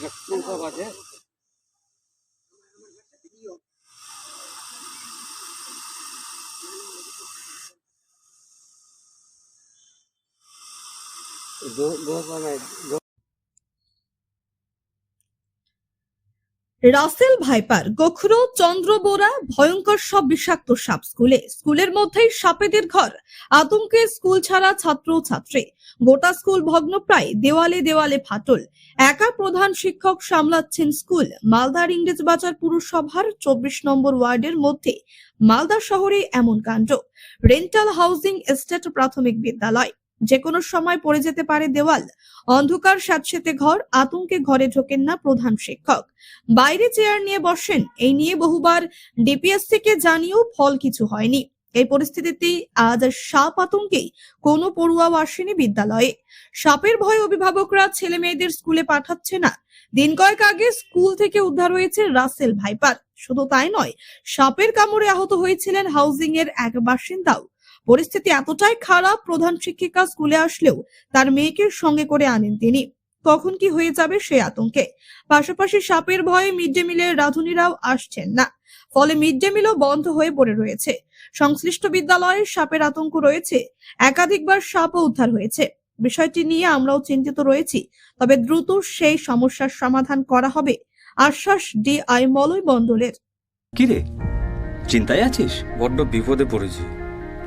Electric সব আছে দু রাসেল ভাইপার, গোখরো চন্দ্র বোরা ভয়ঙ্কর সব বিষাক্ত সাপ স্কুলে। স্কুলের মধ্যেই সাপেদের ঘর। আতঙ্কে স্কুল ছাড়া ছাত্র ছাত্রী। গোটা স্কুল ভগ্নপ্রায় দেওয়ালে দেওয়ালে ফাটল। একা প্রধান শিক্ষক সামলাচ্ছেন স্কুল। মালদার ইংরেজ বাজার পুরসভার চব্বিশ নম্বর ওয়ার্ডের মধ্যে মালদা শহরে এমন কাণ্ড। রেন্টাল হাউজিং এস্টেট প্রাথমিক বিদ্যালয়। যে কোনো সময় পড়ে যেতে পারে দেওয়াল। অন্ধকার স্যাঁতসেতে ঘর, আতঙ্কে ঘরে ঢোকেন না প্রধান শিক্ষক। বাইরে চেয়ার নিয়ে বসেন, এই নিয়ে বহুবার ডিপিএস থেকে জানিয়েও ফল কিছু হয়নি। এই পরিস্থিতিতে আজ সাপ আতঙ্কেই কোনো পড়ুয়াও আসেনি বিদ্যালয়ে। সাপের ভয়ে অভিভাবকরা ছেলে মেয়েদের স্কুলে পাঠাচ্ছে না। দিন কয়েক আগে স্কুল থেকে উদ্ধার হয়েছে রাসেল ভাইপার। শুধু তাই নয়, সাপের কামড়ে আহত হয়েছিলেন হাউজিং এর এক বাসিন্দাও। পরিস্থিতি এতটাই খারাপ প্রধান শিক্ষিকা স্কুলে আসলেও তার মেয়েকে সঙ্গে করে আনেন তিনি। কখন কি হয়ে যাবে সে আতঙ্কে। পাশাপাশি সাপের ভয়ে মিড ডে মিলের রাঁধুনিরাও আসছেন না। ফলে মিড ডে মিলও বন্ধ হয়ে পড়ে রয়েছে। সংশ্লিষ্ট বিদ্যালয়ে সাপের আতঙ্ক রয়েছে। একাধিকবার সাপও উদ্ধার হয়েছে। বিষয়টি নিয়ে আমরাও চিন্তিত রয়েছি। তবে দ্রুত সেই সমস্যার সমাধান করা হবে আশ্বাস ডি আই মলয় মণ্ডলের। কিরে? চিন্তায় আছিস? বড্ড বিপদে পড়েছি।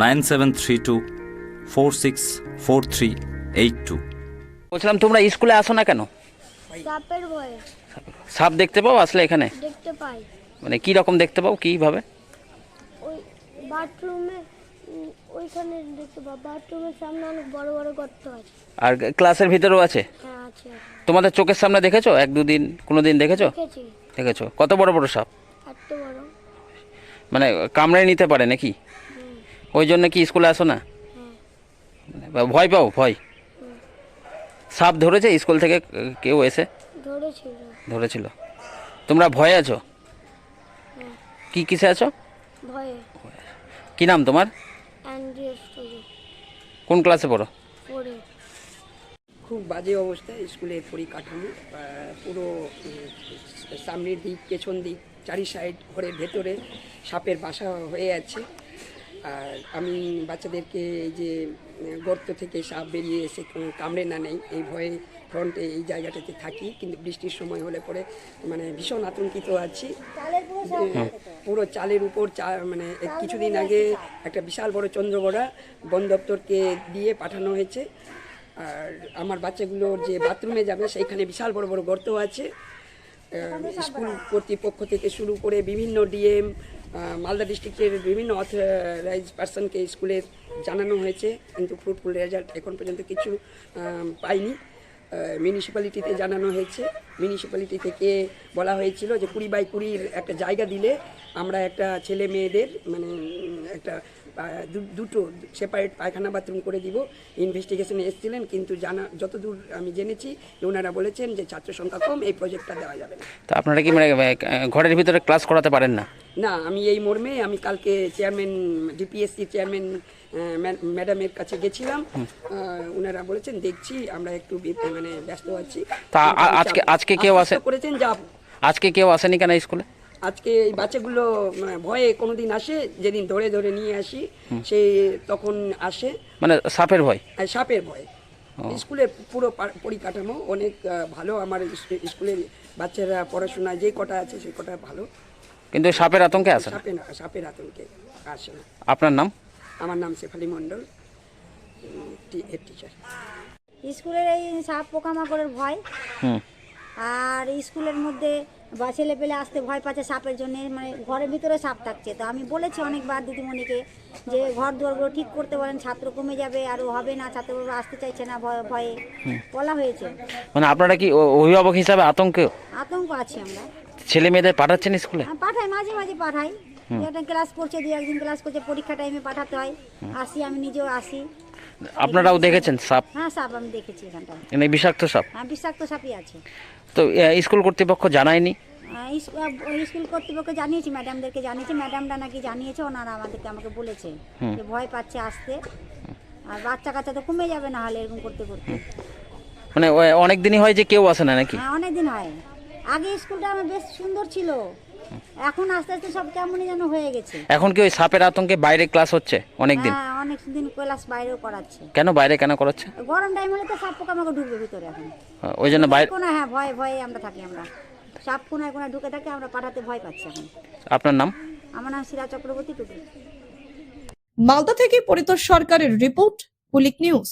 Nine seven three two four six four three eight two. বলছিলাম তোমরা স্কুলে আসো না কেন? সাপের ভয়ে। সাপ দেখতে পাও আসলে এখানে? দেখতে পাই। মানে কি রকম দেখতে পাও কীভাবে ওই বাথরুমে ওইখানে দেখতে পাই বাথরুমের সামনে অনেক বড় বড় গর্ত আছে। আর ক্লাসের ভিতরেও আছে? হ্যাঁ আছে তোমাদের চোখের সামনে দেখেছ? এক দুদিন কোনো দিন দেখেছ? দেখেছি। দেখেছ। কত বড় বড় সাপ? এত বড়। মানে কামড়ে নিতে পারে নাকি? ওই জন্য কি স্কুলে আসো না? ভয় পাও? ভয়? সাপ ধরেছে স্কুল থেকে কেউ এসে? ধরেছিল। তোমরা ভয়ে আছো? কি কিসে আছো? ভয়ে। কি নাম তোমার? কোন ক্লাসে পড়ো? খুব বাজে অবস্থা স্কুলের পরিকাঠামো পুরো সামনের দিক পেছন দিক চারি সাইড ঘরের ভেতরে সাপের বাসা হয়ে আছে। আর আমি বাচ্চাদেরকে এই যে গর্ত থেকে সাপ বেরিয়ে এসে কামড়ে না নেই এই ভয়ে ফ্রন্টে এই জায়গাটাতে থাকি। কিন্তু বৃষ্টির সময় হলে পরে মানে ভীষণ আতঙ্কিত আছি। পুরো চালের উপর চা মানে কিছুদিন আগে একটা বিশাল বড় চন্দ্রবড়া বন দপ্তরকে দিয়ে পাঠানো হয়েছে। আর আমার বাচ্চাগুলোর যে বাথরুমে যাবে সেইখানে বিশাল বড় বড় গর্ত আছে। স্কুল কর্তৃপক্ষ থেকে শুরু করে বিভিন্ন ডিএম মালদা ডিস্ট্রিক্টের বিভিন্ন অথরাইজ পার্সনকে স্কুলের জানানো হয়েছে, কিন্তু ফ্রুটফুল রেজাল্ট এখন পর্যন্ত কিছু পাইনি। মিউনিসিপ্যালিটিতে জানানো হয়েছে। মিউনিসিপ্যালিটি থেকে বলা হয়েছিল যে কুড়ি বাই কুড়ির একটা জায়গা দিলে আমরা একটা ছেলে মেয়েদের মানে একটা দুটো সেপারেট পায়খানা বাথরুম করে দিব। ইনভেস্টিগেশনে এসেছিলেন, কিন্তু জানা, যতদূর আমি জেনেছি, যে ওনারা বলেছেন যে ছাত্র সংখ্যা কম, এই প্রজেক্টটা দেওয়া যাবে না। তা আপনারা কি মানে ঘরের ভিতরে ক্লাস করাতে পারেন না? না আমি এই মর্মে আমি কালকে চেয়ারম্যান ডিপিএসসি চেয়ারম্যান ম্যাডামের কাছে গেছিলাম। ওনারা বলেছেন দেখছি আমরা একটু মানে ব্যস্ত আছি। তা আজকে- আজকে কেউ আসে? করেছেন যাব আজকে কেউ আসেনি কেন স্কুলে? আজকে এই বাচ্চাগুলো মানে, ভয়ে কোনোদিন আসে যেদিন ধরে ধরে নিয়ে আসি সে তখন আসে। মানে সাপের ভয়? আর সাপের ভয়। স্কুলের পুরো পরিকাঠামো অনেক ভালো। আমার স্কুলের বাচ্চারা পড়াশোনা যে কটা আছে সে কটা ভালো। কিন্তু সাপের আতঙ্কে আসে না সাপের সাপের আতঙ্কে আসে না। আপনার নাম? আমার নাম শেফালি মণ্ডল হেড টিচার স্কুলের এই সাপ পোকামাকড়ের ভয়। হুম। আর স্কুলের মধ্যে বা ছেলে পেলে আসতে ভয় পাচ্ছে সাপের জন্য মানে ঘরের ভিতরে সাপ থাকছে। তো আমি বলেছি অনেকবার দিদিমণিকে যে ঘর দুয়ারগুলো ঠিক করতে বলেন ছাত্র কমে যাবে আর হবে না ছাত্রগুলো আসতে চাইছে না ভয় ভয়ে। বলা হয়েছে। মানে আপনারা কি অভিভাবক হিসাবে আতঙ্কে আতঙ্ক আছে আমরা। ছেলে মেয়েদের পাঠাচ্ছেন স্কুলে? হ্যাঁ, পাঠাই মাঝে মাঝে পাঠাই। দু ক্লাস করছে দু একদিন ক্লাস করছে পরীক্ষা টাইমে পাঠাতে হয়। আসি আমি নিজেও আসি। আপনারাও দেখেছেন সাপ? হ্যাঁ সাপ আমি দেখেছি এখানটায়। মানে বিষাক্ত সাপ? হ্যাঁ বিষাক্ত সাপই আছে। তো স্কুল কর্তৃপক্ষ জানায়নি? আহ, ইস- আহ, স্কুল কর্তৃপক্ষ জানিয়েছি ম্যাডামদেরকে জানিয়েছি। ম্যাডামরা নাকি জানিয়েছে ওনারা আমাদেরকে আমাকে বলেছে যে ভয় পাচ্ছে আসতে। আর বাচ্চা কাচ্চা তো কমে যাবে না হলে এরকম করতে করতে। মানে অনেক দিনই হয় যে কেউ আসে না নাকি? হ্যাঁ অনেক দিন হয়। আগে স্কুলটা আমার বেশ সুন্দর ছিল। এখন আস্তে আস্তে সব কেমনই যেন হয়ে গেছে। এখন কি ওই সাপের আতঙ্কে বাইরে ক্লাস হচ্ছে অনেক দিন হ্যাঁ অনেক দিন ক্লাস বাইরেও করাচ্ছে। কেন বাইরে কেন করাচ্ছে? গরম টাইম হলে তো সাপ পোকা আমাকে ঢুকবে ভিতরে এখন। ওই জন্য বাইরে কোনো হ্যাঁ ভয়ে ভয়ে আমরা থাকি আমরা। সাপ কোনায় কোনায় ঢুকে থাকে আমরা পাঠাতে ভয় পাচ্ছি এখন। আপনার নাম? আমার নাম শিরা চক্রবর্তী টুটু মালদা থেকে পরিতোষ সরকারের রিপোর্ট পুলিক নিউজ।